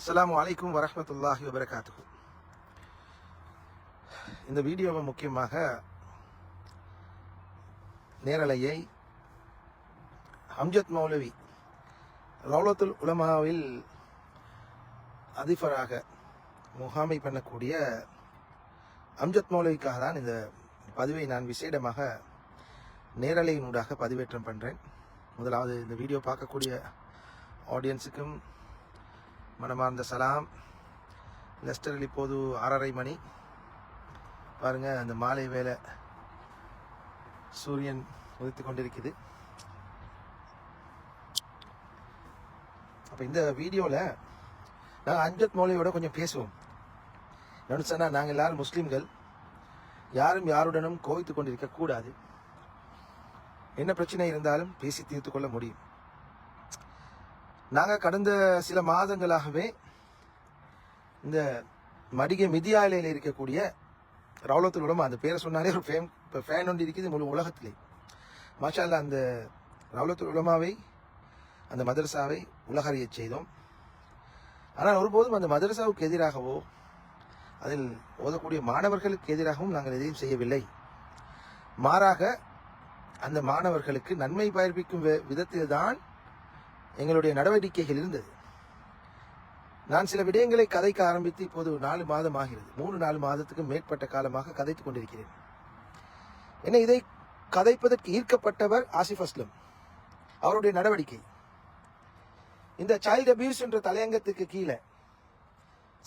அஸ்லாம் அலைக்கும் வரமத்துல்லாஹி வபரகாத்து இந்த வீடியோவை முக்கியமாக நேரலையை அம்ஜத் மௌலவி ரவுலத்துல் உலமாவில் அதிபராக முகாமை பண்ணக்கூடிய அம்ஜத் மௌலவிக்காக தான் இந்த பதிவை நான் விசேடமாக நேரலையினூடாக பதிவேற்றம் பண்ணுறேன் முதலாவது இந்த வீடியோ பார்க்கக்கூடிய ஆடியன்ஸுக்கும் மனமார்ந்த சலாம். லெஸ்டரில் இப்போது ஆறரை மணி. பாருங்க அந்த மாலை வேலை சூரியன் உதித்து கொண்டிருக்குது. அப்போ இந்த வீடியோவில் நாங்கள் அஞ்சத் மௌலியோட கொஞ்சம் பேசுவோம். என்னன்னு சொன்னால் நாங்கள் எல்லாரும் முஸ்லீம்கள். யாரும் யாருடனும் கோவித்து கொண்டிருக்க கூடாது. என்ன பிரச்சனை இருந்தாலும் பேசி தீர்த்து கொள்ள முடியும். நாங்கள் கடந்த சில மாதங்களாகவே இந்த மடிகை மிதியாலையில் இருக்கக்கூடிய ரவுலத்துல் உலமா அந்த பேரை சொன்னாலே ஒரு ஃபேம் இப்போ ஃபேன் ஒன்று இருக்குது முழு உலகத்திலே. மாஷா அல்லா அந்த ரவுலத்துல் உலமாவை அந்த மதரசாவை உலகறிய செய்தோம். ஆனால் ஒருபோதும் அந்த மதரசாவுக்கு எதிராகவோ அதில் ஓதக்கூடிய மாணவர்களுக்கு எதிராகவும் நாங்கள் எதையும் செய்யவில்லை. மாறாக அந்த மாணவர்களுக்கு நன்மை பயர்ப்பிக்கும் விதத்தில் தான் எங்களுடைய நடவடிக்கைகள் இருந்தது. நான் சில விடயங்களை கதைக்க ஆரம்பித்து இப்போது நாலு மாதம் ஆகிறது. மூணு நாலு மாதத்துக்கு மேற்பட்ட காலமாக கதைத்துக் கொண்டிருக்கிறேன். என்ன இதை கதைப்பதற்கு ஈர்க்கப்பட்டவர் ஆசிஃப் அஸ்லம். அவருடைய நடவடிக்கை. இந்த சைல்டு அபியூஸ் என்ற தலையங்கத்துக்கு கீழே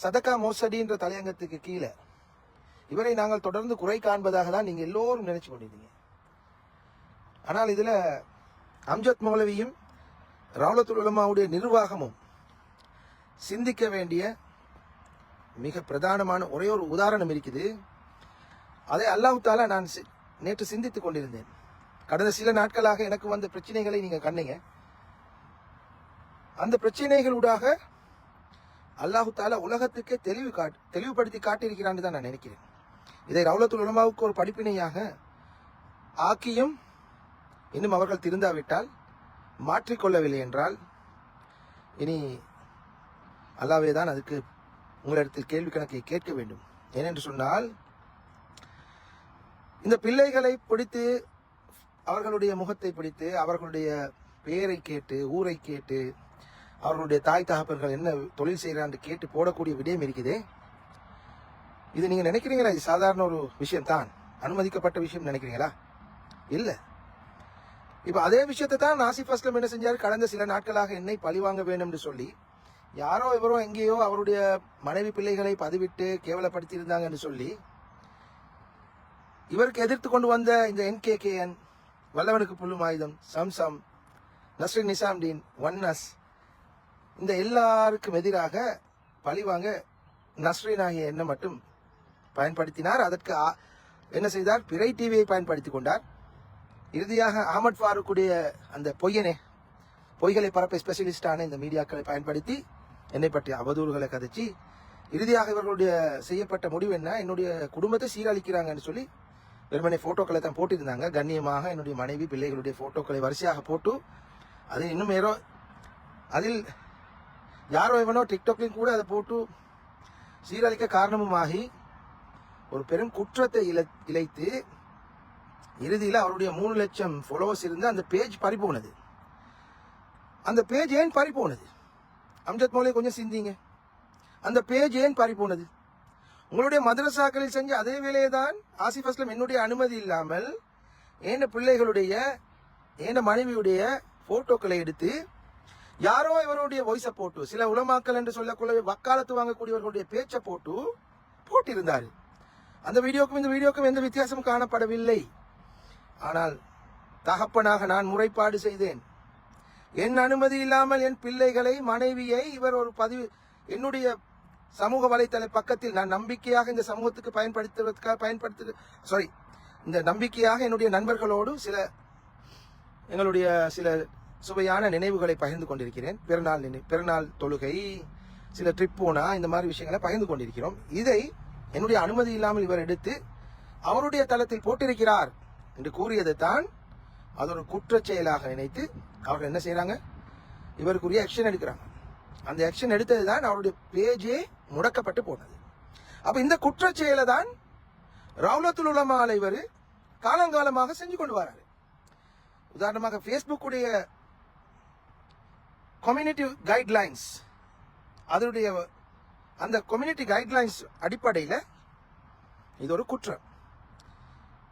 சதக்கா மோசடி என்ற தலையங்கத்துக்கு கீழே இவரை நாங்கள் தொடர்ந்து குறை காண்பதாக தான் நீங்கள் எல்லோரும் நினைச்சு கொண்டிருந்தீங்க. ஆனால் இதில் அம்ஜத் மௌலவியும் ரவுலத்துல் உலமாவுடைய நிர்வாகமும் சிந்திக்க வேண்டிய மிக பிரதானமான ஒரே ஒரு உதாரணம் இருக்குது. அதை அல்லாவுத்தால தாலா நான் சி- நேற்று சிந்தித்துக் கொண்டிருந்தேன். கடந்த சில நாட்களாக எனக்கு வந்த பிரச்சனைகளை நீங்க கண்டீங்க. அந்த பிரச்சனைகளூடாக அல்லாஹு தாலா உலகத்துக்கே தெளிவு காட் தெளிவுபடுத்தி காட்டியிருக்கிறான்னு தான் நான் நினைக்கிறேன். இதை ரவுலத்துல் உலமாவுக்கு ஒரு படிப்பினையாக ஆக்கியும் இன்னும் அவர்கள் திருந்தாவிட்டால் மாற்றிக்கொள்ளவில்லை என்றால் இனி அல்லாவே தான் அதுக்கு உங்களிடத்தில் கேள்வி கணக்கை கேட்க வேண்டும். ஏனென்று சொன்னால் இந்த பிள்ளைகளை பிடித்து அவர்களுடைய முகத்தை பிடித்து அவர்களுடைய பெயரை கேட்டு ஊரை கேட்டு அவர்களுடைய தாய் தகப்பர்கள் என்ன தொழில் செய்கிறான்னு கேட்டு போடக்கூடிய விடயம் இருக்குதே. இது நீங்க நினைக்கிறீங்களா? இது சாதாரண ஒரு விஷயம் தான் அனுமதிக்கப்பட்ட விஷயம் நினைக்கிறீங்களா? இல்லை. இப்ப அதே விஷயத்தை தான் நாசிப் அஸ்லம் என்ன செஞ்சார்? கடந்த சில நாட்களாக என்னை பழிவாங்க வேண்டும்னு என்று சொல்லி யாரோ இவரோ எங்கேயோ அவருடைய மனைவி பிள்ளைகளை பதிவிட்டு கேவலப்படுத்தி இருந்தாங்கன்னு சொல்லி இவருக்கு எதிர்த்து கொண்டு வந்த இந்த என்கேகேஎன் வல்லவனுக்கு புல்லும் ஆயுதம் சம்சம் நஸ்ரின் நிசாம்டீன் ஒன்னஸ் இந்த எல்லாருக்கும் எதிராக பழிவாங்க நஸ்ரின் ஆகிய எண்ணம் மட்டும் பயன்படுத்தினார். அதற்கு ஆ- என்ன செய்தார்? பிறை டிவியை பயன்படுத்தி கொண்டார். இறுதியாக அகமட் ஃபாருக்குடைய அந்த பொய்யனே பொய்களை பரப்ப ஸ்பெஷலிஸ்டான இந்த மீடியாக்களை பயன்படுத்தி என்னை பற்றி அவதூறுகளை கதைச்சி இறுதியாக இவர்களுடைய செய்யப்பட்ட முடிவு என்ன என்னுடைய குடும்பத்தை சீரழிக்கிறாங்கன்னு சொல்லி வெறுமனை ஃபோட்டோக்களை தான் போட்டிருந்தாங்க. கண்ணியமாக என்னுடைய மனைவி பிள்ளைகளுடைய ஃபோட்டோக்களை வரிசையாக போட்டு அது இன்னும் ஏதோ அதில் யாரோ எவனோ டிக்டாக்லையும் கூட அதை போட்டு சீரழிக்க காரணமுமாகி ஒரு பெரும் குற்றத்தை இழ இழைத்து இறுதியில் அவருடைய மூணு லட்சம் ஃபாலோவர்ஸ் இருந்து அந்த பேஜ் பறிப்போனது போனது அந்த பேஜ் ஏன் பறிப்போனது போனது அம்ஜத் மௌலியை கொஞ்சம் சிந்திங்க. அந்த பேஜ் ஏன் பறி போனது உங்களுடைய மதரசாக்களில் செஞ்ச அதே வேலையை தான் ஆசிஃப் அஸ்லம் என்னுடைய அனுமதி இல்லாமல் ஏன பிள்ளைகளுடைய ஏன மனைவியுடைய போட்டோக்களை எடுத்து யாரோ இவருடைய வாய்ஸை போட்டு சில உலமாக்கள் என்று சொல்லக்கூடிய வக்காலத்து வாங்கக்கூடியவர்களுடைய பேச்சை போட்டு போட்டிருந்தாரு. அந்த வீடியோக்கும் இந்த வீடியோக்கும் எந்த வித்தியாசமும் காணப்படவில்லை. ஆனால் தகப்பனாக நான் முறைப்பாடு செய்தேன். என் அனுமதி இல்லாமல் என் பிள்ளைகளை மனைவியை இவர் ஒரு பதிவு என்னுடைய சமூக வலைத்தள பக்கத்தில் நான் நம்பிக்கையாக இந்த சமூகத்துக்கு பயன்படுத்துவதற்காக பயன்படுத்து சாரி இந்த நம்பிக்கையாக என்னுடைய நண்பர்களோடு சில எங்களுடைய சில சுவையான நினைவுகளை பகிர்ந்து கொண்டிருக்கிறேன். பிறநாள் நினை பிறநாள் தொழுகை சில ட்ரிப் போனா இந்த மாதிரி விஷயங்களை பகிர்ந்து கொண்டிருக்கிறோம். இதை என்னுடைய அனுமதி இல்லாமல் இவர் எடுத்து அவருடைய தளத்தில் போட்டிருக்கிறார். என்று கூறியதை தான் அது ஒரு குற்றச் செயலாக நினைத்து அவர்கள் என்ன செய்கிறாங்க இவருக்குரிய ஆக்ஷன் எடுக்கிறாங்க. அந்த ஆக்ஷன் எடுத்தது தான் அவருடைய பேஜே முடக்கப்பட்டு போனது. அப்ப இந்த குற்ற செயலை தான் ரவுலத்துல் உலமா இவர் காலங்காலமாக செஞ்சு கொண்டு வராரு. உதாரணமாக Facebook உடைய கம்யூனிட்டி கைட்லைன்ஸ் அதனுடைய அந்த கம்யூனிட்டி கைட்லைன்ஸ் அடிப்படையில் இது ஒரு குற்றம்.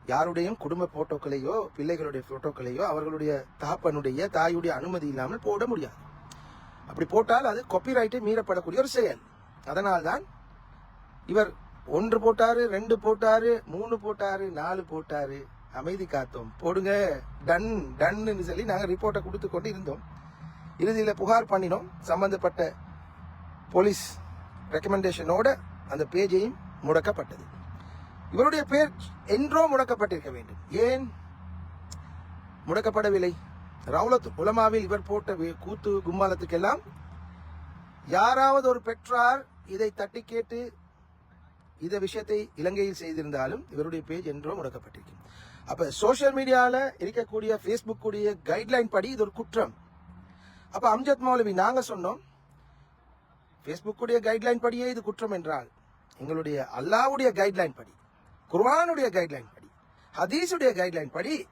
யாருடையும் குடும்ப போட்டோக்களையோ பிள்ளைகளுடைய போட்டோக்களையோ அவர்களுடைய தகப்பனுடைய தாயுடைய அனுமதி இல்லாமல் போட முடியாது. அப்படி போட்டால் அது காப்பிரைட்டை மீறப்படக்கூடிய ஒரு செயல். அதனால்தான் இவர் ஒன்று போட்டாரு ரெண்டு போட்டாரு மூணு போட்டாரு நாலு போட்டாரு. அமைதி காத்தோம். போடுங்க. டன் டன்னு சொல்லி நாங்கள் ரிப்போர்ட்டை கொடுத்து கொண்டு இருந்தோம். இறுதியில் புகார் பண்ணினோம். சம்பந்தப்பட்ட போலீஸ் ரெக்கமெண்டேஷனோட அந்த பேஜையும் முடக்கப்பட்டது. இவருடைய பேர் என்றோ முடக்கப்பட்டிருக்க வேண்டும். ஏன்? முடக்கப்படவில்லை. ரவுலத் உலமாவில் இவர் போட்ட கூத்து கும்மாலத்துக்கெல்லாம் யாராவது ஒரு பெற்றார் இதை தட்டி கேட்டு இந்த விஷயத்தை இலங்கையில் செய்திருந்தாலும் இவருடைய பேஜ் என்றோ முடக்கப்பட்டிருக்கும். அப்ப சோஷியல் மீடியால இருக்கக்கூடிய பேஸ்புக் கூடிய கைட்லைன் படி இது ஒரு குற்றம். அப்ப அம்ஜத் மௌலவி நாங்க சொன்னோம் பேஸ்புக் உடைய கைட்லைன் படியே இது குற்றம் என்றால் எங்களுடைய அல்லாவுடைய கைட்லைன் படி குர்வானுடைய கைட்லைன் படி ஹதீஸுடைய கைட்லைன் படி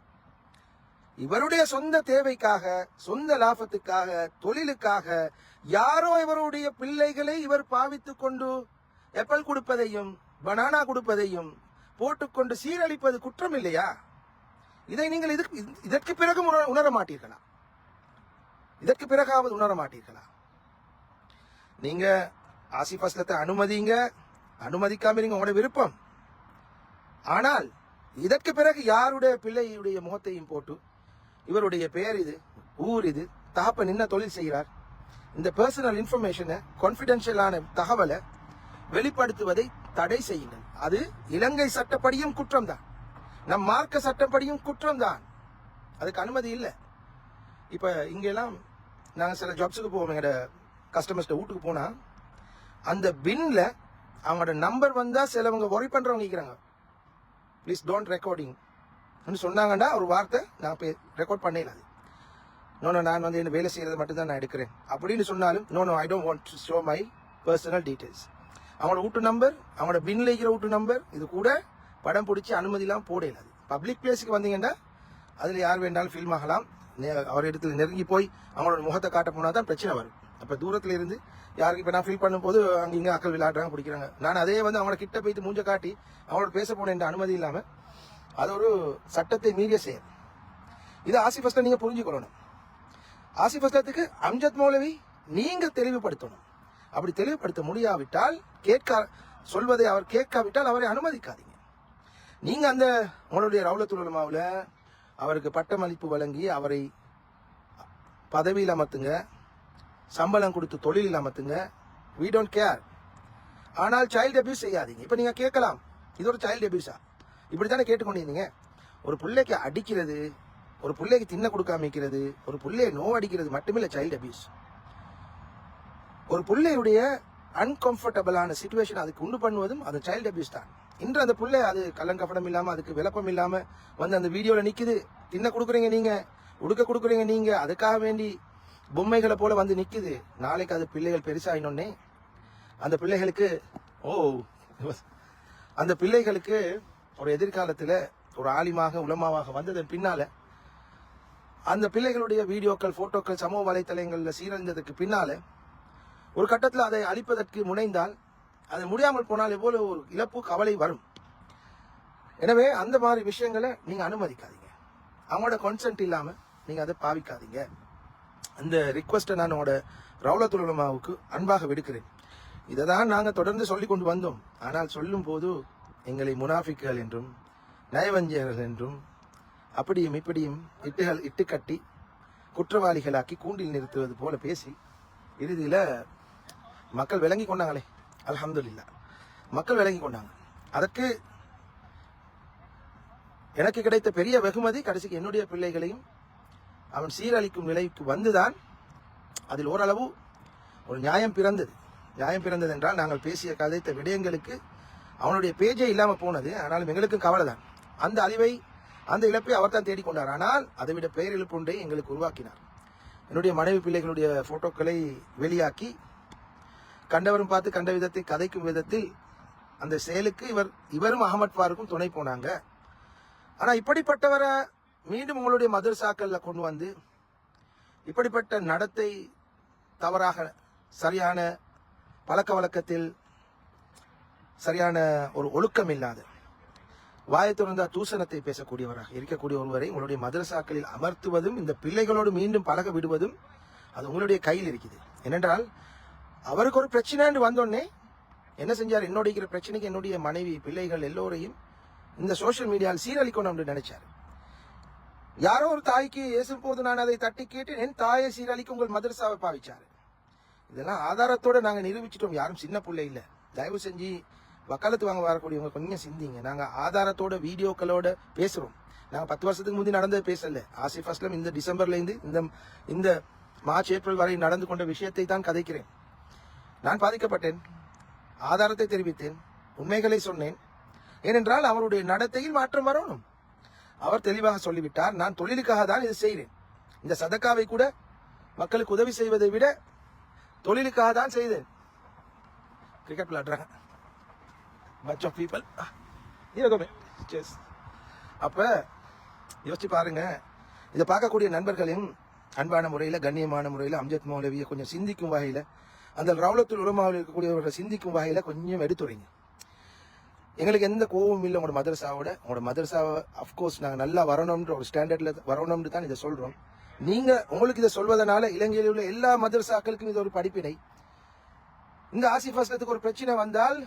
இவருடைய சொந்த தேவைக்காக சொந்த லாபத்துக்காக தொழிலுக்காக யாரோ இவருடைய பிள்ளைகளை இவர் பாவித்துக் கொண்டு எப்பல் கொடுப்பதையும் பனானா கொடுப்பதையும் போட்டுக்கொண்டு சீரழிப்பது குற்றம் இல்லையா? இதை நீங்கள் இதற்கு இதற்கு பிறகு உணர- உணர மாட்டீர்களா? இதற்கு பிறகாவது உணர மாட்டீர்களா? நீங்க ஆசிப் அஸ்லத்தை அனுமதிங்க அனுமதிக்காம நீங்க உங்களோட விருப்பம். ஆனால் இதற்கு பிறகு யாருடைய பிள்ளையுடைய முகத்தையும் போட்டு இவருடைய பெயர் இது ஊர் இது தகப்பன் என்ன தொழில் செய்கிறார்? இந்த பர்சனல் இன்ஃபர்மேஷனை கான்பிடென்ஷியலான தகவலை வெளிப்படுத்துவதை தடை செய்யுங்கள். அது இலங்கை சட்டப்படியும் குற்றம்தான். நம் மார்க்க சட்டப்படியும் குற்றம் தான் அதுக்கு அனுமதி இல்லை. இப்போ இங்கெல்லாம் நாங்கள் சில ஜாப்ஸுக்கு போவோம். எங்களோட கஸ்டமர்ஸ்ட வீட்டுக்கு போனால் அந்த பின்னில் அவங்களோட நம்பர் வந்தால் சிலவங்க ஒரி பண்ணுறவங்க இருக்கிறாங்க. ப்ளீஸ் டோன்ட் ரெக்கார்டிங் சொன்னாங்கன்னா ஒரு வார்த்தை நான் ரெக்கார்ட் பண்ணல அது. நோனோ நான் வந்து என்ன வேலை செய்கிறது மட்டும்தான் நான் எடுக்கிறேன். அப்படின்னு சொன்னாலும் no no I don't want to show my personal details அவங்களோட வீட்டு நம்பர் அவங்களோட பின்ல இருக்கிற வீட்டு நம்பர் இது கூட படம் பிடிச்சி அனுமதிலாம் போடையில அது. பப்ளிக் பிளேஸுக்கு வந்தீங்கன்னா அதில் யார் வேண்டாலும் ஃபில்ம் ஆகலாம். அவர் இடத்துல நெருங்கி போய் அவங்களோட முகத்தை காட்ட போனால் தான் பிரச்சனை வரும். அப்போ தூரத்தில் இருந்து யாருக்கு இப்போ நான் ஃபீல் பண்ணும்போது அங்கே இங்கே அக்கள் விளையாடுறாங்க பிடிக்கிறாங்க. நான் அதே வந்து அவங்களோட கிட்ட போயிட்டு மூஞ்ச காட்டி அவங்களோட பேச போன என்ற அனுமதி இல்லாமல் அது ஒரு சட்டத்தை மீறிய செயல். இதை ஆசிஃப் அஸ்லம் நீங்கள் புரிஞ்சுக்கொள்ளணும். ஆசிஃப் அஸ்லத்துக்கு அம்ஜத் மௌலவி நீங்கள் தெளிவுபடுத்தணும். அப்படி தெளிவுபடுத்த முடியாவிட்டால் கேட்க சொல்வதை அவர் கேட்காவிட்டால் அவரை அனுமதிக்காதீங்க. நீங்கள் அந்த உங்களுடைய ரவுலத்துலமாவில் அவருக்கு பட்டமளிப்பு வழங்கி அவரை பதவியில் அமர்த்துங்க. சம்பளம் கொடுத்து தொழிலில் அமர்த்துங்க வி டோன்ட் கேர் ஆனால் சைல்டு அபியூஸ் செய்யாதீங்க. இப்போ நீங்க கேட்கலாம். இது ஒரு சைல்டு அபியூஸா இப்படி தானே கேட்டுக்கொண்டிருந்தீங்க ஒரு பிள்ளைக்கு அடிக்கிறது ஒரு பிள்ளைக்கு தின்ன கொடுக்காம வைக்கிறது ஒரு பிள்ளையை நோ அடிக்கிறது மட்டுமில்லை சைல்டு அபியூஸ் ஒரு பிள்ளையுடைய அன்கம்ஃபர்டபுளான சுச்சுவேஷன் அதுக்கு உண்டு பண்ணுவதும் அது சைல்டு அபியூஸ் தான். இன்று அந்த பிள்ளை அது கலங்கப்படம் இல்லாமல் அதுக்கு விளப்பம் இல்லாமல் வந்து அந்த வீடியோவில் நிற்குது தின்ன கொடுக்குறீங்க நீங்கள் உடுக்க கொடுக்குறீங்க நீங்கள் அதுக்காக வேண்டி பொம்மைகளை போல வந்து நிற்குது நாளைக்கு அது பிள்ளைகள் பெருசாயினோடனே அந்த பிள்ளைகளுக்கு ஓ அந்த பிள்ளைகளுக்கு ஒரு எதிர்காலத்தில் ஒரு ஆலிமாக உலமாவாக வந்ததன் பின்னால அந்த பிள்ளைகளுடைய வீடியோக்கள் போட்டோக்கள் சமூக வலைத்தளங்களில் சீரழிந்ததுக்கு பின்னால ஒரு கட்டத்தில் அதை அழிப்பதற்கு முனைந்தால் அது முடியாமல் போனால் எவ்வளவு ஒரு இழப்பு கவலை வரும். எனவே அந்த மாதிரி விஷயங்களை நீங்க அனுமதிக்காதீங்க. அவங்களோட கன்சென்ட் இல்லாமல் நீங்க அதை பாவிக்காதீங்க. அந்த ரிக்வஸ்ட்டை நான் உங்களோட ரவுலத்துலமாவுக்கு அன்பாக விடுக்கிறேன். இதை தான் நாங்கள் தொடர்ந்து சொல்லி கொண்டு வந்தோம். ஆனால் சொல்லும் போது எங்களை முனாஃபிக்குகள் என்றும் நயவஞ்சகர்கள் என்றும் அப்படியும் இப்படியும் இட்டுகள் இட்டு கட்டி குற்றவாளிகளாக்கி கூண்டில் நிறுத்துவது போல பேசி இறுதியில் மக்கள் விளங்கி கொண்டாங்களே. அலமதுல்லா மக்கள் விளங்கி கொண்டாங்க. அதற்கு எனக்கு கிடைத்த பெரிய வெகுமதி கடைசிக்கு என்னுடைய பிள்ளைகளையும் அவன் சீரழிக்கும் நிலைக்கு வந்துதான் அதில் ஓரளவு ஒரு நியாயம் பிறந்தது. நியாயம் பிறந்தது என்றால் நாங்கள் பேசிய கதைத்த விடயங்களுக்கு அவனுடைய பேஜே இல்லாமல் போனது. ஆனாலும் எங்களுக்கும் கவலை தான் அந்த அழிவை அந்த இழப்பை அவர் தான் தேடிக்கொண்டார். ஆனால் அதை விட பெயர் இழப்பு ஒன்றை எங்களுக்கு உருவாக்கினார். என்னுடைய மனைவி பிள்ளைகளுடைய போட்டோக்களை வெளியாக்கி கண்டவரும் பார்த்து கண்ட விதத்தை கதைக்கும் விதத்தில் அந்த செயலுக்கு இவர் இவரும் அகமத் பாருக்கும் துணை போனாங்க. ஆனால் இப்படிப்பட்டவரை மீண்டும் உங்களுடைய மதரசாக்கள்ல கொண்டு வந்து இப்படிப்பட்ட நடத்தை தவறாக சரியான பழக்க வழக்கத்தில் சரியான ஒரு ஒழுக்கம் இல்லாத வாயை திறந்தா தூசணத்தை பேசக்கூடியவராக இருக்கக்கூடிய ஒருவரை உங்களுடைய மதரசாக்களில் அமர்த்துவதும் இந்த பிள்ளைகளோடு மீண்டும் பழக விடுவதும் அது உங்களுடைய கையில் இருக்குது. ஏனென்றால் அவருக்கு ஒரு பிரச்சனைன்னு வந்தோடனே என்ன செஞ்சார்? என்னுடைய இருக்கிற பிரச்சனைக்கு என்னுடைய மனைவி பிள்ளைகள் எல்லோரையும் இந்த சோஷியல் மீடியாவில் சீரழிக்கணும் அப்படின்னு நினைச்சார். யாரோ ஒரு தாய்க்கு இயேசும் போது நான் அதை தட்டி கேட்டு என் தாயை சீரழிக்க உங்கள் மதரசாவை பாவிச்சாரு. இதெல்லாம் ஆதாரத்தோடு நாங்கள் நிரூபிச்சிட்டோம். யாரும் சின்ன பிள்ளை இல்லை. தயவு செஞ்சு வக்காலத்து வாங்க வரக்கூடியவங்க கொஞ்சம் சிந்திங்க. நாங்கள் ஆதாரத்தோட வீடியோக்களோட பேசுகிறோம் நாங்கள் பத்து வருஷத்துக்கு முந்தி நடந்தது பேசல. ஆசிஃப் அஸ்லம் இந்த டிசம்பர்லேருந்து இந்த இந்த மார்ச் ஏப்ரல் வரை நடந்து கொண்ட விஷயத்தை தான் கதைக்கிறேன். நான் பாதிக்கப்பட்டேன். ஆதாரத்தை தெரிவித்தேன். உண்மைகளை சொன்னேன். ஏனென்றால் அவருடைய நடத்தையில் மாற்றம் வரணும். அவர் தெளிவாக சொல்லிவிட்டார் நான் தொழிலுக்காக தான் இது செய்கிறேன் இந்த சதக்காவை கூட மக்களுக்கு உதவி செய்வதை விட தொழிலுக்காக தான் செய்தேன். கிரிக்கெட் விளையாடுறாங்க. பட்ச் ஆஃப் பீப்பிள் செஸ் அப்போ யோசிச்சு பாருங்க. இதை பார்க்கக்கூடிய நண்பர்களின் அன்பான முறையில் கண்ணியமான முறையில் அம்ஜத் மௌலவியை கொஞ்சம் சிந்திக்கும் வகையில் அந்த ரவுலத்துல் உலமாவில் இருக்கக்கூடியவர்களை சிந்திக்கும் வகையில் கொஞ்சம் எடுத்துறீங்க எங்களுக்கு எந்த கோவமும் இல்லை உங்களோட மதரசாவோட. உங்களோட மதரசாவை அஃப்கோர்ஸ் நாங்கள் நல்லா வரணும்ன்ற ஒரு ஸ்டாண்டர்டில் வரணும்னு தான் இதை சொல்கிறோம் நீங்கள் உங்களுக்கு இதை சொல்வதனால இலங்கையில் உள்ள எல்லா மதரசாக்களுக்கும் இது ஒரு படிப்பினை. இந்த ஆசிஃப் அஸ்லத்துக்கு ஒரு பிரச்சனை வந்தால்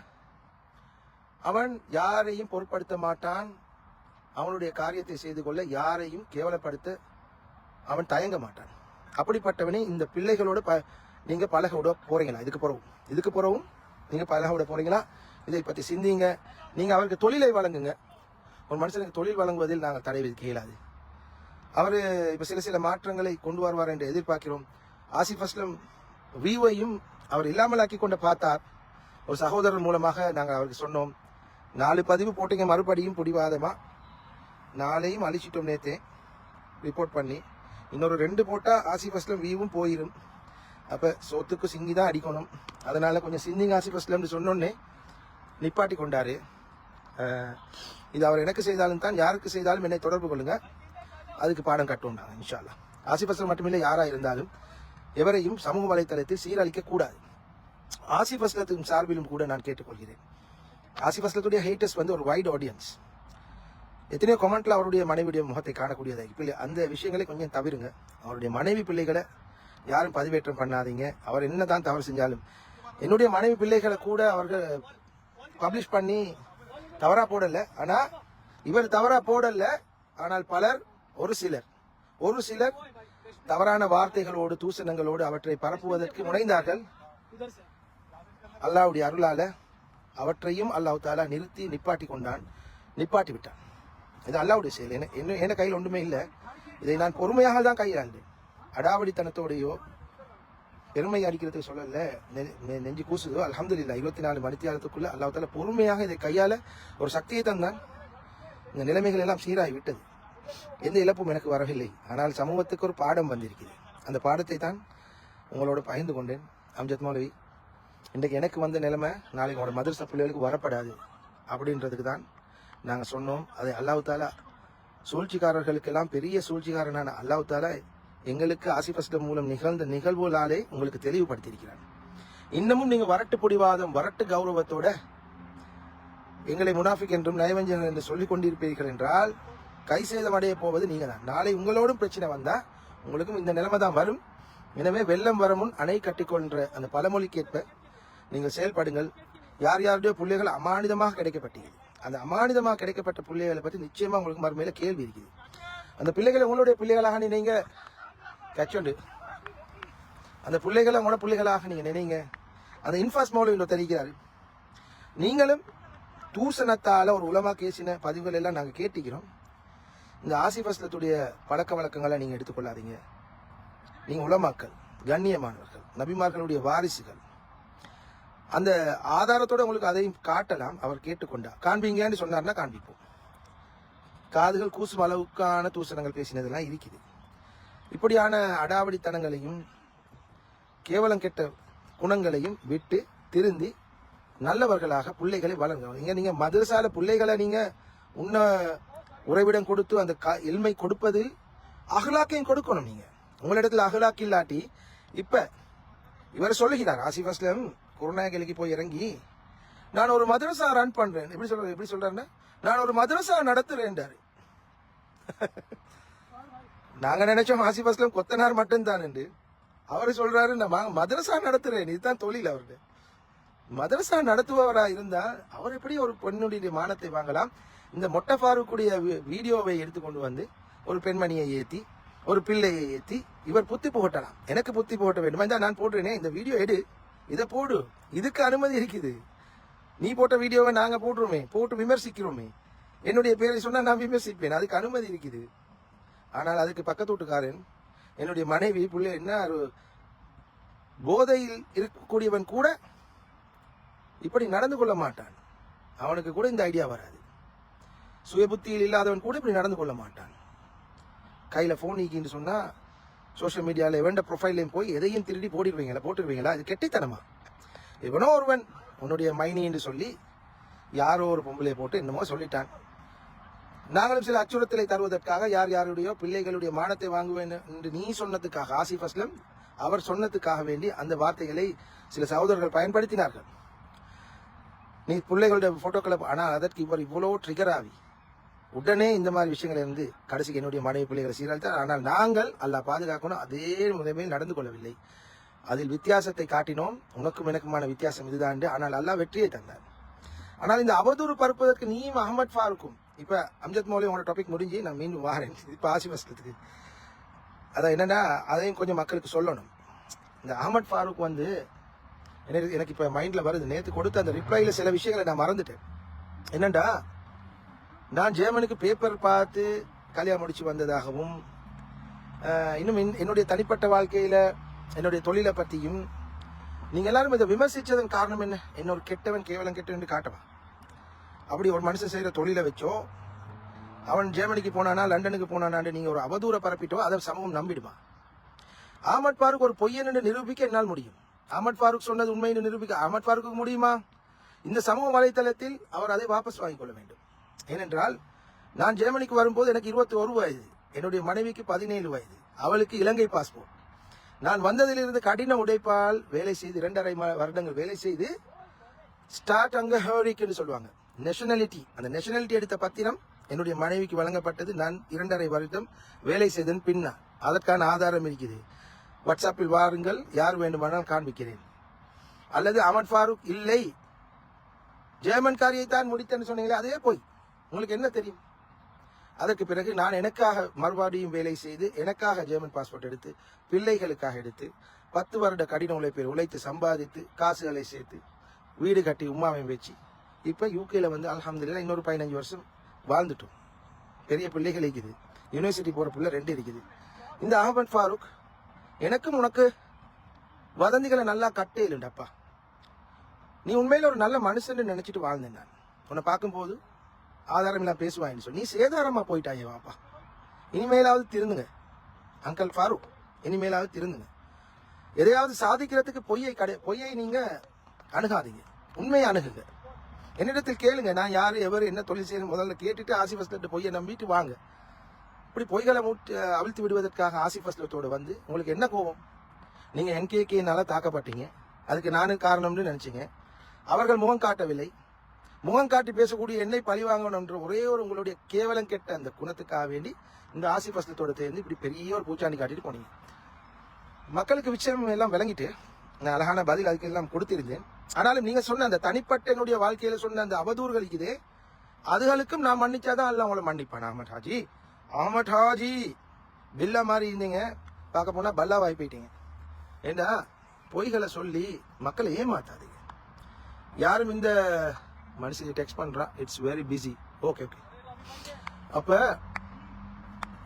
அவன் யாரையும் பொருட்படுத்த மாட்டான். அவனுடைய காரியத்தை செய்து கொள்ள யாரையும் கேவலப்படுத்த அவன் தயங்க மாட்டான். அப்படிப்பட்டவனே இந்த பிள்ளைகளோட ப நீங்கள் பழக விட போகிறீங்களா இதுக்கு பிறகும் இதுக்கு பிறகும் நீங்கள் பழக விட போகிறீங்களா இதை பற்றி சிந்திங்க. நீங்கள் அவருக்கு தொழிலை வழங்குங்க. ஒரு மனுஷனுக்கு தொழில் வழங்குவதில் நாங்கள் தடை விதிக்க இயலாது. அவர் இப்போ சில சில மாற்றங்களை கொண்டு வருவார் என்று எதிர்பார்க்கிறோம். ஆசிஃப் அஸ்லம் விவையும் அவர் இல்லாமலாக்கி கொண்டு பார்த்தார். ஒரு சகோதரர் மூலமாக நாங்கள் அவருக்கு சொன்னோம். நாலு பதிவு போட்டீங்க மறுபடியும் பிடிவாதமா? நாளையும் அழிச்சிட்டோம் நேத்தே. ரிப்போர்ட் பண்ணி. இன்னொரு ரெண்டு போட்டால் ஆசிஃப் அஸ்லம் வியூவும் போயிடும் அப்போ சோத்துக்கு சிங்கி தான் அடிக்கணும். அதனால் கொஞ்சம் சிந்திங் ஆசிஃப் அஸ்லம்னு சொன்னோன்னே நிப்பாட்டி கொண்டார் இது அவர் எனக்கு செய்தாலும் தான் யாருக்கு செய்தாலும் என்னை தொடர்பு கொள்ளுங்க. அதுக்கு பாடம் கட்டுவோம் நாங்கள் இன்ஷால்லா ஆசிஃப் அஸ்லம் மட்டுமில்லை யாராக இருந்தாலும் எவரையும் சமூக வலைத்தளத்தில் சீரழிக்க கூடாது. ஆசிஃப் அஸ்லத்தின் சார்பிலும் கூட நான் கேட்டுக்கொள்கிறேன். ஆசிஃப் அஸ்லத்துடைய ஹேட்டர்ஸ் வந்து ஒரு வைட் ஆடியன்ஸ் எத்தனையோ கொமெண்ட்ல அவருடைய மனைவியுடைய முகத்தை காணக்கூடியதாக பிள்ளை அந்த விஷயங்களை கொஞ்சம் தவிருங்க. அவருடைய மனைவி பிள்ளைகளை யாரும் பதிவேற்றம் பண்ணாதீங்க. அவர் என்ன தான் தவறு செஞ்சாலும் என்னுடைய மனைவி பிள்ளைகளை கூட அவர்கள் பப்ளிஷ் பண்ணி தவறா போடல. ஆனா இவர் தவறா போடல. ஆனால் பலர் ஒரு சிலர் ஒரு சிலர் தவறான வார்த்தைகளோடு தூசணங்களோடு அவற்றை பரப்புவதற்கு முனைந்தார்கள். அல்லாஹ்வுடைய அருளால அவற்றையும் அல்லாஹ் தாலா நிறுத்தி நிப்பாட்டி கொண்டான் நிப்பாட்டி விட்டான். இது அல்லாவுடைய செயல். என்ன என்ன என் கையில் ஒன்றுமே இல்லை. இதை நான் பொறுமையாக தான் கையாண்டேன். அடாவடித்தனத்தோடையோ பெருமை அடிக்கிறதுக்கு சொல்லல. நெ- நெ- நெஞ்சு கூசுதோ அல்ஹம்துலில்லாஹ் இருபத்தி நாலு மணித்தியாலத்துக்குள்ள அல்லாஹ் தாலா பொறுமையாக இதை கையால ஒரு சக்தியை தந்தான். இந்த நிலைமைகள் எல்லாம் சீராகி விட்டது. எந்த இழப்பும் எனக்கு வரவில்லை. ஆனால் சமூகத்துக்கு ஒரு பாடம் வந்திருக்கிறது. அந்த பாடத்தை தான் உங்களோட பகிர்ந்து கொண்டேன். அம்ஜத் மௌலவி இன்றைக்கு எனக்கு வந்த நிலைமை நாளைக்கு உங்களோட மதரசா பிள்ளைகளுக்கு வரப்படாது அப்படின்றதுக்கு தான் நாங்கள் சொன்னோம். அதை அல்லாவுதாலா சூழ்ச்சிக்காரர்களுக்கெல்லாம் பெரிய சூழ்ச்சிக்காரனான அல்லாஹ் எங்களுக்கு ஆசிஃப் அஸ்லம் மூலம் நிகழ்ந்த நிகழ்வுகளாலே உங்களுக்கு தெளிவுபடுத்தியிருக்கிறார். இன்னமும் நீங்க வரட்டு பிடிவாதம் வரட்டு கௌரவத்தோட எங்களை முனாஃபிக் என்றும் நயவஞ்சன் என்று சொல்லிக் கொண்டிருப்பீர்கள் என்றால் கை சேதம் அடைய போவது நீங்க தான் நாளை உங்களோடும் பிரச்சனை வந்தா உங்களுக்கும் இந்த நிலைமை தான் வரும். எனவே வெள்ளம் வர முன் அணை கட்டிக்கொள்ன்ற அந்த பழமொழிக்கேற்ப நீங்கள் செயல்படுங்கள். யார் யாருடைய பிள்ளைகள் அமானிதமாக கிடைக்கப்பட்டீங்க அந்த அமானிதமாக கிடைக்கப்பட்ட பிள்ளைகளை பற்றி நிச்சயமா உங்களுக்கு மறுமையில கேள்வி இருக்குது. அந்த பிள்ளைகளை உங்களுடைய பிள்ளைகளாக நீங்க கச்சோண்டு அந்த பிள்ளைகளை உங்களோட பிள்ளைகளாக நீங்கள் நினைங்க. அந்த இன்ஃபாஸ் மௌலவியில் தெரிவிக்கிறாரு. நீங்களும் தூசணத்தால் ஒரு உலமா கேசின பதிவுகள் எல்லாம் நாங்கள் கேட்டிக்கிறோம் இந்த ஆசிஃப் அஸ்லத்துடைய பழக்க வழக்கங்களை நீங்கள் எடுத்துக்கொள்ளாதீங்க. நீங்கள் உலமாக்கள் கண்ணியமானவர்கள் நபிமார்களுடைய வாரிசுகள். அந்த ஆதாரத்தோட உங்களுக்கு அதையும் காட்டலாம். அவர் கேட்டுக்கொண்டா. காண்பீங்கன்னு சொன்னார்னா காண்பிப்போம். காதுகள் கூசும் அளவுக்கான தூசணங்கள் பேசினதெல்லாம் இருக்குது. இப்படியான அடாவடித்தனங்களையும் கேவலம் கெட்ட குணங்களையும் விட்டு திருந்தி நல்லவர்களாக பிள்ளைகளை வளர்ங்க நீங்க நீங்க மதரசால பிள்ளைகளை நீங்க உன்ன உறைவிடம் கொடுத்து அந்த க எளிமை கொடுப்பது அகலாக்கையும் கொடுக்கணும் நீங்க. உங்களிடத்துல அகலாக்கு இல்லாட்டி இப்ப இவர் சொல்லுகிறார் ஆசிஃப் அஸ்லம் போய் இறங்கி நான் ஒரு மதரசா ரன் பண்றேன். எப்படி சொல்ற எப்படி சொல்றாருன்னா நான் ஒரு மதரசா நடத்துறேன்டாரு. நாங்க நினைச்சோம் ஆசிஃப் அஸ்லம் கொத்தனார் மட்டும்தான் என்று அவர் சொல்றாரு நான் மதரசா நடத்துறேன். இதுதான் தொழில் அவருக்கு மதரசா நடத்துபவரா இருந்தா அவர் எப்படி ஒரு பெண்ணுடைய மானத்தை வாங்கலாம்? இந்த மொட்டை ஃபாரூக்குடைய வி- வீடியோவை எடுத்துக்கொண்டு வந்து ஒரு பெண்மணியை ஏத்தி ஒரு பிள்ளையை ஏத்தி இவர் புத்தி போட்டலாம் எனக்கு புத்தி போட்ட வேண்டுமா? இந்த நான் போடுறேனே இந்த வீடியோ எடு. இதை போடு. இதுக்கு அனுமதி இருக்குது. நீ போட்ட வீடியோவை நாங்க போட்டுருமே போட்டு விமர்சிக்கிறோமே. என்னுடைய பேரை சொன்னா நான் விமர்சிப்பேன். அதுக்கு அனுமதி இருக்குது. ஆனால் அதுக்கு பக்கத்து வீட்டுக்காரன் என்னுடைய மனைவி பிள்ளை என்ன ஒரு போதையில் இருக்கக்கூடியவன் கூட இப்படி நடந்து கொள்ள மாட்டான். அவனுக்கு கூட இந்த ஐடியா வராது. சுய புத்தியில் இல்லாதவன் கூட இப்படி நடந்து கொள்ள மாட்டான். கையில் ஃபோன் நீக்கின்னு சொன்னால் சோஷியல் மீடியாவில் வேண்ட ப்ரொஃபைலையும் போய் எதையும் திருடி போடிடுவீங்களா போட்டுருவீங்களா? அது கெட்டித்தனமா. இவனோ ஒருவன் உன்னுடைய மைனி என்று சொல்லி யாரோ ஒரு பொம்பளை போட்டு என்னமோ சொல்லிட்டான். நாங்களும் சில அச்சுறுத்தலை தருவதற்காக யார் யாருடைய பிள்ளைகளுடைய மானத்தை வாங்குவேன் என்று நீ சொன்னதுக்காக ஆசிஃப் அஸ்லம் அவர் சொன்னதுக்காக வேண்டி அந்த வார்த்தைகளை சில சகோதரர்கள் பயன்படுத்தினார்கள். நீ பிள்ளைகளுடைய போட்டோக்களை ஆனால் அதற்கு இவர் இவ்வளோ ட்ரிகர் ஆகி உடனே இந்த மாதிரி விஷயங்களை இருந்து கடைசிக்கு என்னுடைய மனைவி பிள்ளைகளை சீரழித்தார். ஆனால் நாங்கள் அல்லா பாதுகாக்கணும். அதே முறைமையில் நடந்து கொள்ளவில்லை. அதில் வித்தியாசத்தை காட்டினோம். உனக்கும் எனக்குமான வித்தியாசம் இதுதான் என்று. ஆனால் அல்லாஹ் வெற்றியை தந்தார். ஆனால் இந்த அவதூறு பரப்புவதற்கு நீயும் அகமது ஃபாருக்கும் இப்போ அம்ஜத் மௌலி உங்களோட டாபிக் முடிஞ்சு நான் மீண்டும் வாரேன். இப்போ ஆசிவாசத்துக்கு அதான் என்னென்னா அதையும் கொஞ்சம் மக்களுக்கு சொல்லணும். இந்த அகமது ஃபாரூக் வந்து எனக்கு எனக்கு மைண்டில் மைண்ட்ல வருது. நேற்று கொடுத்த அந்த ரிப்ளைல சில விஷயங்களை நான் மறந்துட்டேன். என்னண்டா? நான் ஜெர்மனுக்கு பேப்பர் பார்த்து கல்யாணம் முடிச்சு வந்ததாகவும் இன்னும் என்னுடைய தனிப்பட்ட வாழ்க்கையில் என்னுடைய தொழிலை பற்றியும் நீங்கள் எல்லாரும் இதை விமர்சித்ததன் காரணம் என்ன? என்னோட கெட்டவன் கேவலம் கெட்டவன் காட்டவா? அப்படி ஒரு மனுஷன் செய்கிற தொழிலை வச்சோ அவன் ஜெர்மனிக்கு போனானா லண்டனுக்கு போனானான்னு நீங்கள் ஒரு அவதூற பரப்பிட்டோ அதை சமூகம் நம்பிடுமா? அகமத் ஃபாரூக் ஒரு பொய்யன் என்று நிரூபிக்க என்னால் முடியும். அகமத் ஃபாரூக் சொன்னது உண்மைன்னு நிரூபிக்க அகமத் ஃபாரூக்கு முடியுமா? இந்த சமூக வலைத்தளத்தில் அவர் அதை வாபஸ் வாங்கிக் கொள்ள வேண்டும். ஏனென்றால் நான் ஜெர்மனிக்கு வரும்போது எனக்கு இருபத்தி ஒரு வயது என்னுடைய மனைவிக்கு பதினேழு வயது அவளுக்கு இலங்கை பாஸ்போர்ட் நான் வந்ததிலிருந்து கடின உடைப்பால் வேலை செய்து இரண்டரை வருடங்கள் வேலை செய்து ஸ்டார்ட் அங்க ஹேரிக்னு சொல்லுவாங்க. நேஷனாலிட்டி அந்த நேஷனாலிட்டி எடுத்த பத்திரம் என்னுடைய மனைவிக்கு வழங்கப்பட்டது. நான் இரண்டரை வருடம் வேலை செய்தன். பின்னா அதற்கான ஆதாரம் இருக்குது. வாட்ஸ்அப்பில் வாருங்கள். யார் வேண்டுமானால் காண்பிக்கிறேன். அல்லது அமர் ஃபாரூக் இல்லை. ஜெர்மன் காரியை தான் முடித்தேன்னு சொன்னீங்களே அதே போய். உங்களுக்கு என்ன தெரியும்? அதற்கு பிறகு நான் எனக்காக மறுபடியும் வேலை செய்து எனக்காக ஜெர்மன் பாஸ்போர்ட் எடுத்து பிள்ளைகளுக்காக எடுத்து பத்து வருட கடின உழைப்பை உழைத்து சம்பாதித்து காசுகளை சேர்த்து வீடு கட்டி உமாவை வச்சு இப்போ யூகேல வந்து அலமதுல்லா இன்னொரு பதினஞ்சு வருஷம் வாழ்ந்துட்டோம். பெரிய பிள்ளைகள் இருக்குது. யூனிவர்சிட்டி போகிற பிள்ளை ரெண்டு இருக்குது. இந்த அஹமத் ஃபாரூக் எனக்கும் உனக்கு வதந்திகளை நல்லா கட்டே இல்லைண்டப்பா. நீ உண்மையில் ஒரு நல்ல மனுஷன் நினச்சிட்டு வாழ்ந்தேன் நான். உன்னை பார்க்கும்போது ஆதாரம் பேசுவாயின்னு சொல்லி. நீ சேதாரமா போயிட்டாயே வாப்பா. இனிமேலாவது திருந்துங்க. அங்கிள் ஃபாரூக் இனிமேலாவது திருந்துங்க. எதையாவது சாதிக்கிறதுக்கு பொய்யை கடை பொய்யை நீங்கள் அணுகாதீங்க. உண்மையை அணுகுங்க. என்னிடத்தில் கேளுங்க நான் யார் எவர் என்ன தொழில் செய்யணும் முதல்ல கேட்டுட்டு ஆசிஃப் அஸ்லத்தை பொய்யை நம்பிட்டு வாங்க. இப்படி பொய்களை மூட்டு அவிழ்த்து விடுவதற்காக ஆசிஃப் அஸ்லத்தோடு வந்து உங்களுக்கு என்ன கோபம்? நீங்கள் என்கேகேனால தாக்கப்பட்டீங்க. அதுக்கு நானும் காரணம்னு நினச்சிங்க. அவர்கள் முகம் காட்டவில்லை. முகம் காட்டி பேசக்கூடிய என்னை பழி வாங்கணும்ன்ற ஒரே ஒரு உங்களுடைய கேவலம் கெட்ட அந்த குணத்துக்காக வேண்டி இந்த ஆசிஃப் அஸ்லத்தோட சேர்ந்து இப்படி பெரிய ஒரு பூச்சாண்டி காட்டிட்டு போனீங்க. மக்களுக்கு விஷயம் எல்லாம் விளங்கிட்டு நான் அழகான பதில் அதுக்கு எல்லாம் கொடுத்திருந்தேன். ஆனாலும் நீங்க சொன்ன அந்த தனிப்பட்ட என்னுடைய வாழ்க்கையில சொன்ன அந்த அவதூறுகள் இது அதுகளுக்கும் நான் மன்னிச்சாதான் அல்ல உங்களை மன்னிப்பேன். அஹமத் ஹாஜி. அஹமத் ஹாஜி. பில்லா மாதிரி இருந்தீங்க. பார்க்க போனா பல்லாவாய் போயிட்டீங்க. ஏண்டா? பொய்களை சொல்லி மக்களை ஏமாத்தாதீங்க. யாரும் இந்த மனுஷன் டெக்ஸ்ட் பண்றா? It's very busy okay okay அப்ப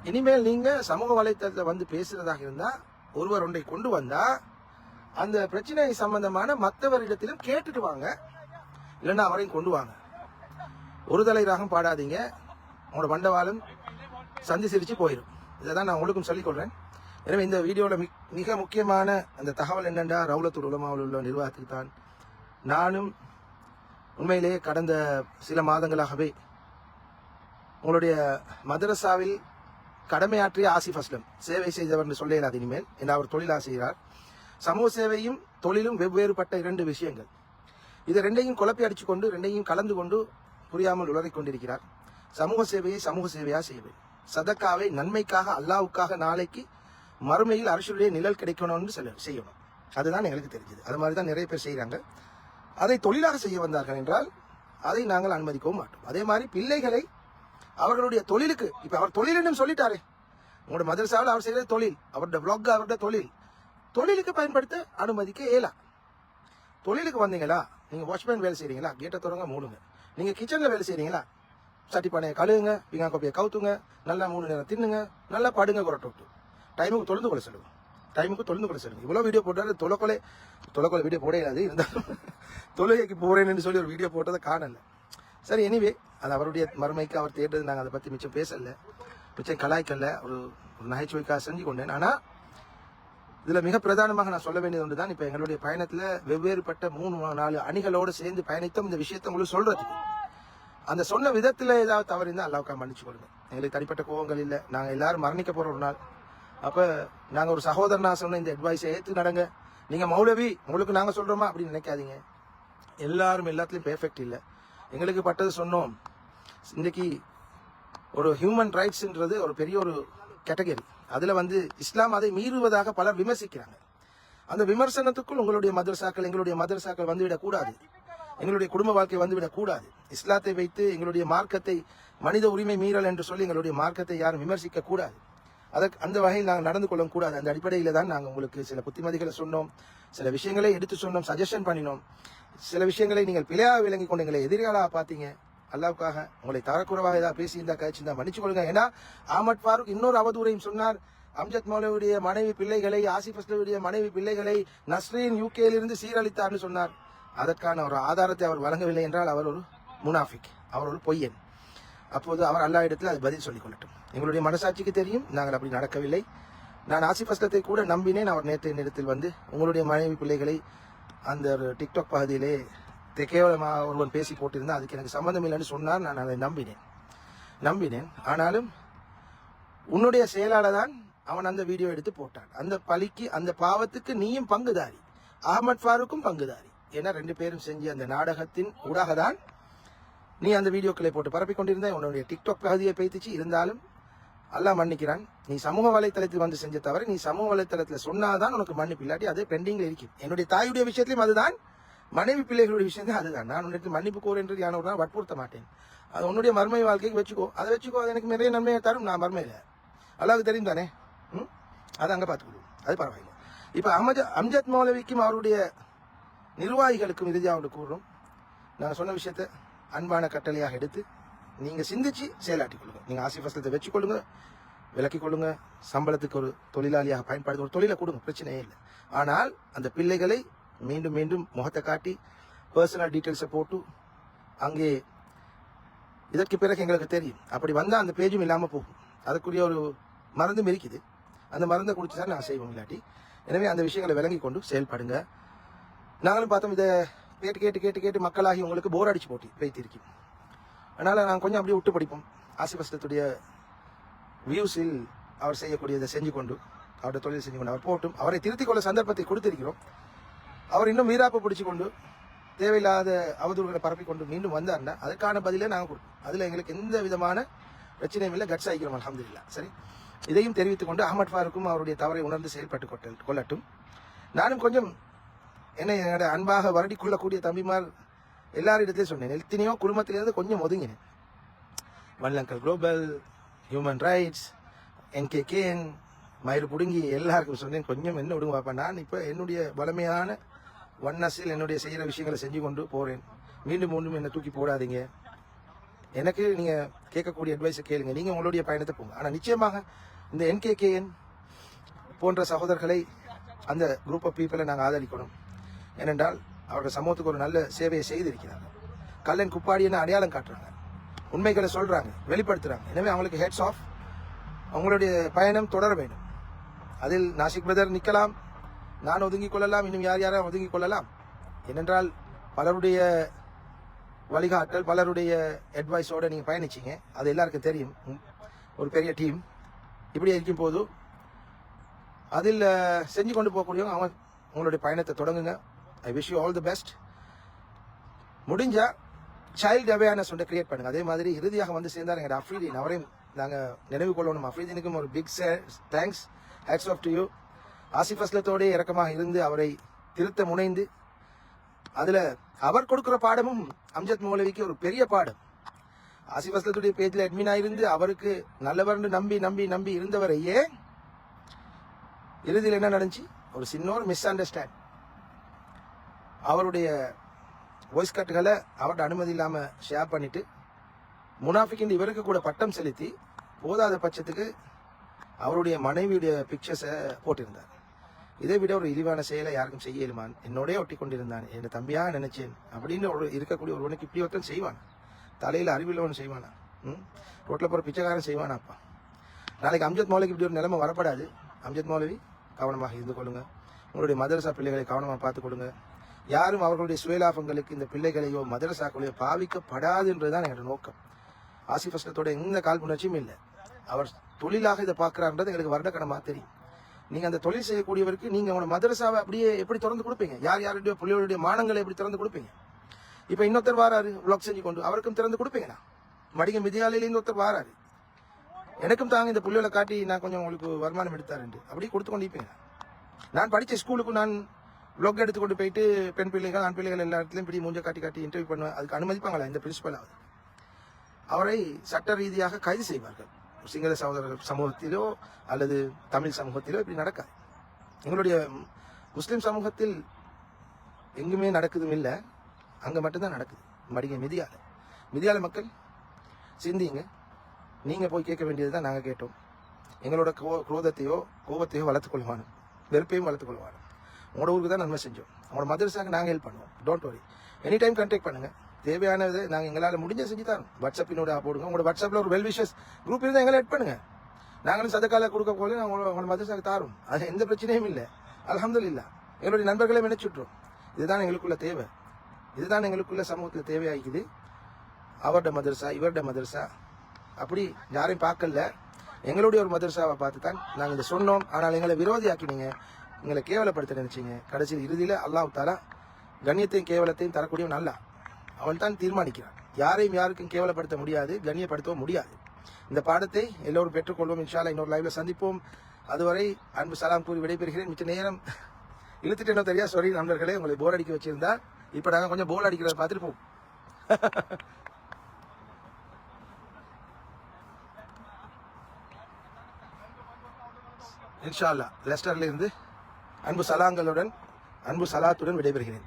இனிமேல் நீங்க சமூக வலைத்தளத்தில் வந்து பேசுறதாக இருந்தா ஒருவர் ஒன்றை கொண்டு வந்தா அந்த பிரச்சனை சம்பந்தமான மற்றவரிடத்திலும் கேட்டுட்டு வாங்க. இல்லைன்னா அவரையும் கொண்டு வாங்க. ஒரு தலை ராகம் பாடாதீங்க. உங்களோட வண்டவாளம் சந்தி சிரிச்சு போயிடும் இதை தான் நான் உங்களுக்கும் சொல்லிக்கொள்றேன் எனவே இந்த வீடியோவில் மிக முக்கியமான அந்த தகவல் என்னென்றா ரவுலத்தூர் உலமாவில் உள்ள நிர்வாகத்துக்கு தான். நானும் உண்மையிலேயே கடந்த சில மாதங்களாகவே உங்களுடைய மதரசாவில் கடமையாற்றிய ஆசிஃப் அஸ்லம் சேவை செய்தவர் சொல்ல இயலாது இனிமேல் என்று அவர் தொழிலாசிரியர். சமூக சேவையும் தொழிலும் வெவ்வேறுபட்ட இரண்டு விஷயங்கள். இது ரெண்டையும் குழப்பி அடிச்சு கொண்டு ரெண்டையும் கலந்து கொண்டு புரியாமல் உளறிக் கொண்டிருக்கிறார். சமூக சேவையை சமூக சேவையா செய்வேன். சதக்காவை நன்மைக்காக அல்லாவுக்காக நாளைக்கு மறுமையில் அரசுடைய நிழல் கிடைக்கணும்னு சொல்ல செய்யணும். அதுதான் எங்களுக்கு தெரிஞ்சது. அது மாதிரி தான் நிறைய பேர் செய்கிறாங்க அதை தொழிலாக செய்ய வந்தார்கள் என்றால் அதை நாங்கள் அனுமதிக்கவும் மாட்டோம். அதே மாதிரி பிள்ளைகளை அவர்களுடைய தொழிலுக்கு இப்ப அவர் தொழில் சொல்லிட்டாரே. உங்களோட மதரசாவில் அவர் செய்கிற தொழில் அவருடைய பிளாக் அவருடைய தொழில் தொழிலுக்கு பயன்படுத்த அனுமதிக்க இயலா. தொழிலுக்கு வந்தீங்களா? நீங்கள் வாட்ச்மேன் வேலை செய்கிறீங்களா கேட்டை தொடங்க மூடுங்க. நீங்கள் கிச்சனில் வேலை செய்கிறீங்களா சட்டி பானையை கழுவுங்க பீங்கா கோப்பையை கவுத்துங்க நல்லா மூணு நேரம் தின்னுங்க நல்லா படுங்க குரட்டு விட்டு டைமுக்கு தொழுந்து கொள்ள சொல்லுங்க. டைமுக்கு தொழுந்து கொள்ள சொல்லுங்க. இவ்வளோ வீடியோ போட்டாரு தொலைக்கொலை தொலைக்கொலை வீடியோ போட இல்லாது. இருந்தாலும் தொழுகைக்கு போகிறேன்னு சொல்லி ஒரு வீடியோ போட்டதை காணலை. சரி எனிவே அது அவருடைய மறுமைக்கு அவர் தேடுறது நாங்கள் அதை பற்றி மிச்சம் பேசலை. மிச்சம் கலாய்க்கல. ஒரு ஒரு நகைச்சுவைக்காக செஞ்சு கொண்டேன். ஆனால் இதில் மிக பிரதானமாக நான் சொல்ல வேண்டியது ஒன்று தான் இப்போ எங்களுடைய பயணத்தில் வெவ்வேறுபட்ட மூணு நாலு அணிகளோடு சேர்ந்து பயணித்தோம். இந்த விஷயத்தை உங்களுக்கு சொல்றதுக்கு. அந்த சொன்ன விதத்தில் ஏதாவது தவறு இருந்தால் அல்லாவுக்கா மன்னிச்சு கொடுங்க. எங்களுக்கு தனிப்பட்ட கோபங்கள் இல்லை. நாங்கள் எல்லாரும் மரணிக்க போற ஒரு நாள். அப்போ நாங்கள் ஒரு சகோதரனா சொன்ன இந்த அட்வைஸை ஏற்று நடங்க. நீங்கள் மௌலவி உங்களுக்கு நாங்கள் சொல்கிறோமா அப்படின்னு நினைக்காதீங்க. எல்லாரும் எல்லாத்துலேயும் பெர்ஃபெக்ட் இல்லை. எங்களுக்கு பட்டது சொன்னோம். இன்னைக்கு ஒரு ஹியூமன் ரைட்ஸ்ன்றது ஒரு பெரிய ஒரு கேட்டகரி அதில் வந்து இஸ்லாம் அதை மீறுவதாக பலர் விமர்சிக்கிறாங்க. அந்த விமர்சனத்துக்குள் உங்களுடைய மதரசாக்கள் எங்களுடைய மதரசாக்கள் வந்துவிடக்கூடாது எங்களுடைய குடும்ப வாழ்க்கை வந்துவிடக்கூடாது இஸ்லாத்தை வைத்து எங்களுடைய மார்க்கத்தை மனித உரிமை மீறல் என்று சொல்லி எங்களுடைய மார்க்கத்தை யாரும் விமர்சிக்க கூடாது. அதற்கு அந்த வகையில் நாங்கள் நடந்து கொள்ளக்கூடாது அந்த அடிப்படையில் தான் நாங்கள் உங்களுக்கு சில புத்திமதிகளை சொன்னோம் சில விஷயங்களை எடுத்து சொன்னோம் சஜஷன் பண்ணினோம். சில விஷயங்களை நீங்கள் பிழையாக விளங்கி கொண்டு எங்களை எதிர்காலாக பார்த்தீங்க. அல்லாவுக்காக உங்களை தரக்குறவாக ஏதாவது பேசியிருந்தா கழிச்சிருந்தா மன்னிச்சு கொள்ளுங்க. ஏன்னா அஹமத் ஃபாரூக் இன்னொரு அவதூறையும் சொன்னார். அம்ஜத் மௌலவுடைய மனைவி பிள்ளைகளை ஆசிப் அஸ்லவுடைய மனைவி பிள்ளைகளை நஸ்ரீன் யூகேலிருந்து சீரழித்தார்னு சொன்னார். அதற்கான ஒரு ஆதாரத்தை அவர் வழங்கவில்லை என்றால் அவர் ஒரு முனாஃபிக் அவர் ஒரு பொய்யன். அப்போது அவர் அல்லா இடத்தில் அது பதில் சொல்லிக் கொள்ளட்டும். எங்களுடைய மனசாட்சிக்கு தெரியும் நாங்கள் அப்படி நடக்கவில்லை. நான் ஆசிஃப் அஸ்லத்தை கூட நம்பினேன். அவர் நேற்றைய நேரத்தில் வந்து உங்களுடைய மனைவி பிள்ளைகளை அந்த ஒரு டிக்டாக் பகுதியிலே கேவலமாக ஒருவன் பேசி போட்டிருந்தா அதுக்கு எனக்கு சம்மந்தம் இல்லைன்னு சொன்னார் நான் அதை நம்பினேன். நம்பினேன். ஆனாலும் உன்னுடைய செயலாளர் தான் அவன் அந்த வீடியோ எடுத்து போட்டான். அந்த பழிக்கு அந்த பாவத்துக்கு நீயும் பங்குதாரி. அகமத் ஃபாருக்கும் பங்குதாரி. ஏன்னா ரெண்டு பேரும் செஞ்சு அந்த நாடகத்தின் ஊடாக தான் நீ அந்த வீடியோக்களை போட்டு பரப்பி கொண்டிருந்த உன்னுடைய டிக்டாக் பகுதியை பேத்திச்சு. இருந்தாலும் எல்லாம் மன்னிக்கிறான். நீ சமூக வலைத்தளத்தில் வந்து செஞ்ச தவிர நீ சமூக வலைத்தளத்தில் சொன்னாதான் உனக்கு மன்னிப்பு. இல்லாட்டி அது பெண்டிங்ல இருக்கும். என்னுடைய தாயுடைய விஷயத்திலும் அதுதான். மனைவி பிள்ளைகளுடைய விஷயம் தான் அதுதான். நான் உன்னிடத்தில் மன்னிப்பு கோர் என்று யானை ஒரு நாள் வற்புறுத்த மாட்டேன். அது உன்னுடைய மர்மை வாழ்க்கைக்கு வச்சுக்கோ. அதை வச்சுக்கோ அது எனக்கு நிறைய நன்மையை தரும். நான் மர்மையில. அல்லாவுக்கு தெரியும் தானே ம்? அதை அங்கே பார்த்துக்கொள்வோம் அது பரவாயில்லை. இப்போ அமஜ அம்ஜத் மௌலவிக்கும் அவருடைய நிர்வாகிகளுக்கும் இறுதியாக ஒன்று கூறுறோம். நான் சொன்ன விஷயத்த அன்பான கட்டளையாக எடுத்து நீங்கள் சிந்திச்சு செயலாட்டிக் கொள்ளுங்க. நீங்கள் ஆசிஃப் அஸ்லத்தை வச்சுக்கொள்ளுங்க விலக்கிக் கொள்ளுங்க. சம்பளத்துக்கு ஒரு தொழிலாளியாக பயன்படுத்த ஒரு தொழிலை கொடுங்க. பிரச்சனையே இல்லை. ஆனால் அந்த பிள்ளைகளை மீண்டும் மீண்டும் முகத்தை காட்டி பர்சனல் டீட்டெயில்ஸை போட்டு அங்கே இதற்கு பிறகு எங்களுக்கு தெரியும். அப்படி வந்தால் அந்த பேஜும் இல்லாமல் போகும். அதுக்குரிய ஒரு மருந்தும் இருக்குது. அந்த மருந்தை குடிச்சு தான் நான் செய்வோம் இல்லாட்டி. எனவே அந்த விஷயங்களை விளங்கி கொண்டு செயல்படுங்க. நாங்களும் பார்த்தோம் இதை கேட்டு கேட்டு கேட்டு கேட்டு மக்களாகி உங்களுக்கு போர் அடிச்சு போட்டி வைத்திருக்கி அதனால் நாங்கள் கொஞ்சம் அப்படியே விட்டு படிப்போம். ஆசிபஸ்தத்துடைய வியூஸில் அவர் செய்யக்கூடியதை செஞ்சு கொண்டு அவருடைய தொழில் செஞ்சு கொண்டு அவர் போட்டும். அவரை திருத்திக் கொள்ள சந்தர்ப்பத்தை கொடுத்திருக்கிறோம். அவர் இன்னும் வீராப்பை பிடிச்சு கொண்டு தேவையில்லாத அவதூறுகளை பரப்பி கொண்டு மீண்டும் வந்தார்னா அதுக்கான பதிலை நாங்கள் கொடுப்போம். அதில் எங்களுக்கு எந்த விதமான பிரச்சனையும் இல்லை. கட்ஸ் ஆகிக்கிறோம் அலமதுல்லா சரி? இதையும் தெரிவித்துக் கொண்டு அஹமத் ஃபாருக்கும் அவருடைய தவறை உணர்ந்து செயல்பட்டு கொள்ளட்டும். நானும் கொஞ்சம் என்னை என்னோட அன்பாக வருடி கொள்ளக்கூடிய தம்பிமார் எல்லாரிடத்திலையும் சொன்னேன். எத்தனையோ குடும்பத்திலிருந்து கொஞ்சம் ஒதுங்கினேன். வல்லங்கல் குளோபல் ஹியூமன் ரைட்ஸ் என்கேகேஎன் மயிறு பிடுங்கி எல்லாருக்கும் சொன்னேன். கொஞ்சம் என்ன விடுங்க பாப்பா. நான் இப்போ என்னுடைய பலமையான ஒன்னஸில் என்னுடைய செய்கிற விஷயங்களை செஞ்சு கொண்டு போகிறேன் மீண்டும் மீண்டும் என்னை தூக்கி போடாதீங்க. எனக்கு நீங்கள் கேட்கக்கூடிய அட்வைஸை கேளுங்க. நீங்கள் உங்களுடைய பயணத்தை போங்க. ஆனால் நிச்சயமாக இந்த என்கேகேஎன் போன்ற சகோதரர்களை அந்த குரூப் ஆஃப் பீப்புளை நாங்கள் ஆதரிக்கணும். ஏனென்றால் அவர்கள் சமூகத்துக்கு ஒரு நல்ல சேவையை செய்திருக்கிறாங்க கல்லன் குப்பாடின்னு அடையாளம் காட்டுறாங்க. உண்மைகளை சொல்கிறாங்க வெளிப்படுத்துகிறாங்க எனவே அவங்களுக்கு ஹெட்ஸ் ஆஃப் அவங்களுடைய பயணம் தொடர வேண்டும். அதில் நாசிக் பிரதர் நிற்கலாம் நான் ஒதுங்கிக் கொள்ளலாம் இன்னும் யார் யாரும் ஒதுங்கிக் கொள்ளலாம்? ஏனென்றால் பலருடைய வழிகாட்டல் பலருடைய அட்வைஸோடு நீங்கள் பயணிச்சிங்க. அது எல்லாருக்கும் தெரியும். ஒரு பெரிய டீம் இப்படி இருக்கும் போது அதில் செஞ்சு கொண்டு போகக்கூடியவங்க அவன் உங்களுடைய பயணத்தை தொடங்குங்க. I wish you all the best முடிஞ்சால் சைல்டு அவேர்னஸ் ஒன்று கிரியேட் பண்ணுங்க. அதே மாதிரி இறுதியாக வந்து சேர்ந்தார் எங்கள் அஃப்ரீதீன் அவரையும் நாங்கள் நினைவு கொள்ளணும். அஃப்ரீதீனுக்கும் ஒரு big thanks hats off to you Asif அஸ்லத்தோடே இறக்கமாக இருந்து அவரை திருத்த முனைந்து அதில் அவர் கொடுக்குற பாடமும் அம்ஜத் மௌலவிக்கு ஒரு பெரிய பாடம். ஆசிஃப் அஸ்லத்துடைய பேஜில் அட்மினா இருந்து அவருக்கு நல்லவர்னு நம்பி நம்பி நம்பி இருந்தவரையே இறுதியில் என்ன நடந்துச்சு? ஒரு சின்ன ஒரு மிஸ் அண்டர்ஸ்டாண்ட் அவருடைய வாய்ஸ் கட்டுகளை அவரோட அனுமதி இல்லாமல் ஷேர் பண்ணிவிட்டு முனாஃபிக்கின் இவருக்கு கூட பட்டம் செலுத்தி போதாத பட்சத்துக்கு அவருடைய மனைவியுடைய பிக்சர்ஸை போட்டிருந்தார். இதை விட ஒரு இழிவான செயலை யாருக்கும் செய்ய இயலுமான்? என்னோடய ஒட்டி கொண்டிருந்தான் என் தம்பியாக நினைச்சேன். அப்படின்னு ஒரு இருக்கக்கூடிய ஒருவனுக்கு இப்படி ஒருத்தன் செய்வான்? தலையில் அறிவில்லவன் செய்வானா? ம்? ரோட்டில் போகிற பிச்சைக்காரன் செய்வானாப்பா? நாளைக்கு அம்ஜத் மௌலிக்கு இப்படி ஒரு நிலைமை வரப்படாது. அம்ஜத் மௌலவி கவனமாக இருந்து கொள்ளுங்க. உங்களுடைய மதரசா பிள்ளைகளை கவனமாக பார்த்து கொடுங்க யாரும் அவர்களுடைய சுயலாபங்களுக்கு இந்த பிள்ளைகளையோ மதரசாக்களையோ பாவிக்கப்படாதுன்றதுதான் என்னோட நோக்கம். ஆசிஃப் அஸ்லத்தோட எந்த காழ்ப்புணர்ச்சியும் இல்லை. அவர் தொழிலாக இதை பார்க்கறாருன்றது எங்களுக்கு வருடக்கணமாக தெரியும். நீங்க அந்த தொழில் செய்யக்கூடியவருக்கு நீங்க உங்களோட மதரசாவை அப்படியே எப்படி திறந்து கொடுப்பீங்க? யார் யாருடைய பிள்ளைகளுடைய மானங்களை எப்படி திறந்து கொடுப்பீங்க? இப்ப இன்னொருத்தர் வாராரு vlog செஞ்சு கொண்டு அவருக்கும் திறந்து கொடுப்பீங்கண்ணா? மடிக மிதியாலையில இன்னொருத்தர் வாராரு. எனக்கும் தாங்க இந்த புள்ளியோட காட்டி நான் கொஞ்சம் உங்களுக்கு வருமானம் எடுத்தாருண்டு அப்படி கொடுத்து கொண்டிருப்பீங்க நான் படிச்ச ஸ்கூலுக்கு நான் vlog எடுத்து கொண்டு போயிட்டு பெண் பிள்ளைகள் ஆண் பிள்ளைகள் எல்லா இடத்துலையும் இப்படி மூஞ்ச காட்டி காட்டி இன்டர்வியூ பண்ணுவேன். அதுக்கு அனுமதிப்பாங்களா? இந்த பிரின்சிபலாவது அவரை சட்ட ரீதியாக கைது செய்வார்கள். சிங்கள சகோதர சமூகத்திலோ அல்லது தமிழ் சமூகத்திலோ இப்படி நடக்காது. எங்களுடைய முஸ்லீம் சமூகத்தில் எங்குமே நடக்குதும் இல்லை. அங்கே மட்டும்தான் நடக்குது. மடிகை மிதியால. மிதியால மக்கள் சிந்திங்க. நீங்கள் போய் கேட்க வேண்டியது தான் நாங்கள் கேட்டோம். எங்களோட கோ குரோதத்தையோ கோபத்தையோ வளர்த்துக் கொள்வானு வெறுப்பையும் வளர்த்துக் கொள்வானு உங்களோட ஊருக்கு தான் நன்மை செஞ்சோம். உங்களோட மதரசாக்கு நாங்கள் ஹெல்ப் பண்ணுவோம். Don't worry any time contact தேவையான தேவையானது நாங்கள் எங்களால் முடிஞ்ச செஞ்சு தரோம் வாட்ஸ்அப்பினோட போடுங்க. உங்களோட வாட்ஸ்அப்பில் ஒரு வெல் விஷஸ் குரூப் இருந்தால் எங்களை எட் பண்ணுங்கள் நாங்களும் சதக்கால கொடுக்க போல நாங்கள் உங்களோட மதரசாக்கு தாரோம். அது எந்த பிரச்சனையும் இல்லை. அல்ஹம்துலில்லாஹ் எங்களுடைய நண்பர்களை நினைச்சுட்றோம் இதுதான் எங்களுக்குள்ள தேவை. இதுதான் எங்களுக்குள்ள சமூகத்தில் தேவையாகிக்குது அவரோட மதரசா இவரோட மதரசா அப்படி யாரையும் பார்க்கல. எங்களுடைய ஒரு மதரசாவை பார்த்து தான் நாங்கள் இதை சொன்னோம். ஆனால் எங்களை விரோதியாக்கினீங்க. எங்களை கேவலப்படுத்த நினச்சிங்க. கடைசியில் இறுதியில் அல்லாஹ் தாலா கண்ணியத்தையும் கேவலத்தையும் தரக்கூடிய நல்லா அவன் தான் தீர்மானிக்கிறான். யாரையும் யாருக்கும் கேவலப்படுத்த முடியாது கண்ணியப்படுத்தவும் முடியாது. இந்த பாடத்தை எல்லோரும் பெற்றுக்கொள்வோம். இன்ஷாலா இன்னொரு லைவ்ல சந்திப்போம். அதுவரை அன்பு சலாம் கூறி விடைபெறுகிறேன். மிச்ச நேரம். இழுத்துட்டேனோ தெரியா? சாரி நண்பர்களே உங்களை போர் அடிக்க வச்சிருந்தா இப்போ நாங்கள் கொஞ்சம் போர் அடிக்கிறத பார்த்துட்டு போவோம். இன்ஷா அல்லா லெஸ்டர்ல இருந்து அன்பு சலாங்களுடன் அன்பு சலாத்துடன் விடைபெறுகிறேன்.